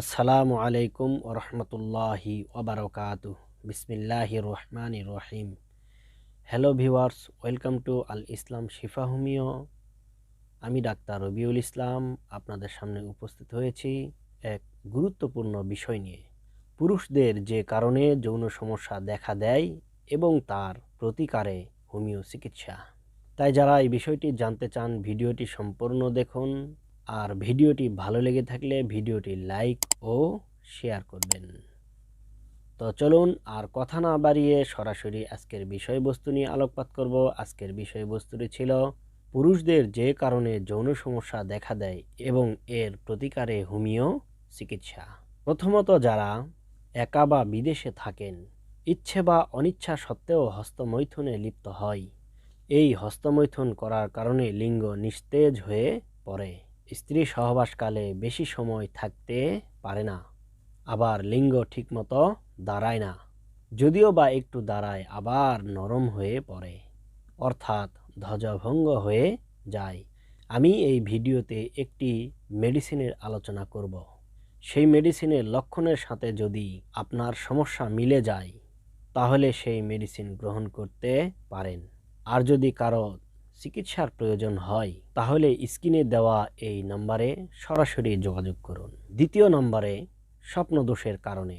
আসসালামু আলাইকুম ওরহমতুল্লাহি ওবরকাত বিসমিল্লাহ রহমান রহিম। Hello viewers welcome to Al Islam Shifa homeo আমি ডাক্তার রবিউল ইসলাম, আপনাদের সামনে উপস্থিত হয়েছি এক গুরুত্বপূর্ণ বিষয় নিয়ে। পুরুষদের যে কারণে যৌন সমস্যা দেখা দেয় এবং তার প্রতিকারে হোমিও চিকিৎসা। তাই যারা এই বিষয়টি জানতে চান, ভিডিওটি সম্পূর্ণ দেখুন। আর ভিডিওটি ভালো লেগে থাকলে ভিডিওটি লাইক ও শেয়ার করবেন। তো চলুন আর কথা না বাড়িয়ে সরাসরি আজকের বিষয়বস্তু নিয়ে আলোকপাত করব। আজকের বিষয়বস্তুটি ছিল পুরুষদের যে কারণে যৌন সমস্যা দেখা দেয় এবং এর প্রতিকারে হোমিও চিকিৎসা। প্রথমত যারা একা বা বিদেশে থাকেন, ইচ্ছে বা অনিচ্ছা সত্ত্বেও হস্তমৈথুনে লিপ্ত হয়। এই হস্তমৈথুন করার কারণে লিঙ্গ নিস্তেজ হয়ে পড়ে। স্ত্রী সহবাসকালে বেশি সময় থাকতে পারে না, আবার লিঙ্গ ঠিকমতো দাঁড়ায় না, যদিও বা একটু দাঁড়ায়, আবার নরম হয়ে পড়ে, অর্থাৎ ধ্বজভঙ্গ হয়ে যায়। আমি এই ভিডিওতে একটি মেডিসিনের আলোচনা করব। সেই মেডিসিনের লক্ষণের সাথে যদি আপনার সমস্যা মিলে যায়, তাহলে সেই মেডিসিন গ্রহণ করতে পারেন। আর যদি কারও চিকিৎসার প্রয়োজন হয়, তাহলে স্ক্রিনে দেওয়া এই নম্বরে সরাসরি যোগাযোগ করুন। দ্বিতীয় নম্বরে স্বপ্নদোষের কারণে,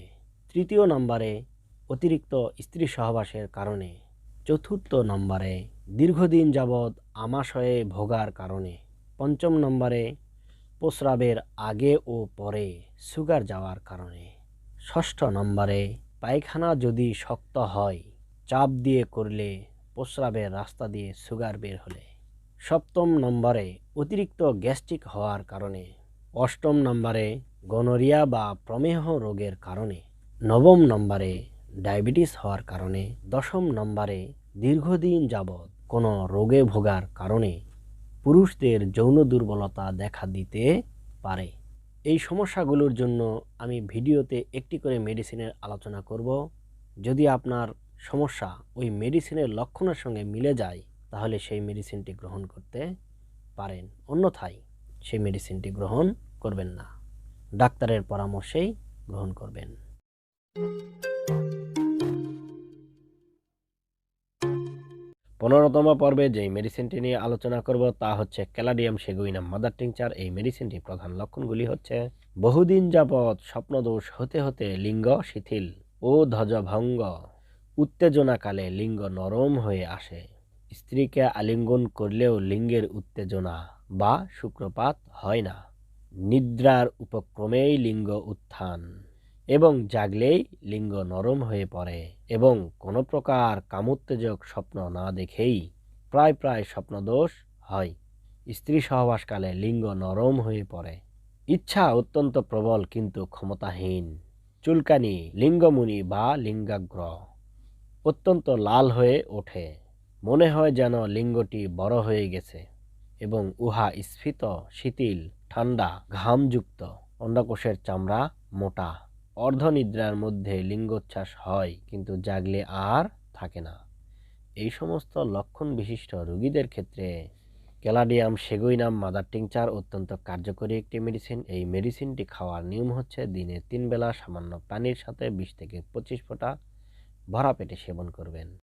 তৃতীয় নম্বরে অতিরিক্ত স্ত্রী সহবাসের কারণে, চতুর্থ নম্বরে দীর্ঘদিন যাবৎ আমাশয়ে ভোগার কারণে, পঞ্চম নম্বরে প্রস্রাবের আগে ও পরে সুগার যাওয়ার কারণে, ষষ্ঠ নম্বরে পায়খানা যদি শক্ত হয়, চাপ দিয়ে করলে প্রস্রাবের রাস্তা দিয়ে সুগার বের হলে। সপ্তম নম্বরে অতিরিক্ত গ্যাস্ট্রিক হওয়ার কারণে। অষ্টম নম্বরে গনোরিয়া বা প্রমেহ রোগের কারণে। নবম নম্বরে ডায়াবেটিস হওয়ার কারণে। দশম নম্বরে দীর্ঘদিন যাবৎ কোনো রোগে ভোগার কারণে পুরুষদের যৌন দুর্বলতা দেখা দিতে পারে। এই সমস্যাগুলোর জন্য আমি ভিডিওতে একটি করে মেডিসিনের আলোচনা করব। যদি আপনার সমস্যা ওই মেডিসিনের লক্ষণের সঙ্গে মিলে যায়, তাহলে সেই মেডিসিনটি গ্রহণ করতে পারেন। অন্যথায় সেই মেডিসিনটি গ্রহণ করবেন না। ডাক্তারের পরামর্শেই গ্রহণ করবেন। পনেরোতম পর্বে যেই মেডিসিনটি নিয়ে আলোচনা করব, তা হচ্ছে ক্যালাডিয়াম সেগুইনাম মাদার টিংচার। এই মেডিসিনটি প্রধান লক্ষণগুলি হচ্ছে বহুদিন যাবৎ স্বপ্নদোষ হতে হতে লিঙ্গ শিথিল ও ধ্বজভঙ্গ। উত্তেজনাকালে লিঙ্গ নরম হয়ে আসে। স্ত্রীকে আলিঙ্গন করলেও লিঙ্গের উত্তেজনা বা শুক্রপাত হয় না। নিদ্রার উপক্রমেই লিঙ্গ উত্থান এবং জাগলেই লিঙ্গ নরম হয়ে পড়ে এবং কোনো প্রকার কামোত্তেজক স্বপ্ন না দেখেই প্রায় প্রায় স্বপ্নদোষ হয়। স্ত্রী সহবাসকালে লিঙ্গ নরম হয়ে পড়ে। ইচ্ছা অত্যন্ত প্রবল কিন্তু ক্ষমতাহীন। চুলকানি, লিঙ্গমুনি বা লিঙ্গাগ্র অত্যন্ত লাল হয়ে ওঠে। মনে হয় যেন লিঙ্গটি বড় হয়ে গেছে এবং উহা স্ফীত, শিথিল ঠান্ডা ঘামযুক্ত, অন্ডকোষের চামড়া মোটা। অর্ধনিদ্রার মধ্যে লিঙ্গোচ্ছ্বাস হয়, কিন্তু জাগলে আর থাকে না। এই সমস্ত লক্ষণ বিশিষ্ট রোগীদের ক্ষেত্রে ক্যালাডিয়াম সেগুইনাম মাদার টিংচার অত্যন্ত কার্যকরী একটি মেডিসিন। এই মেডিসিনটি খাওয়ার নিয়ম হচ্ছে দিনে তিন বেলা সামান্য পানির সাথে বিশ থেকে পঁচিশ ফোঁটা ভরা পেটে সেবন করবেন।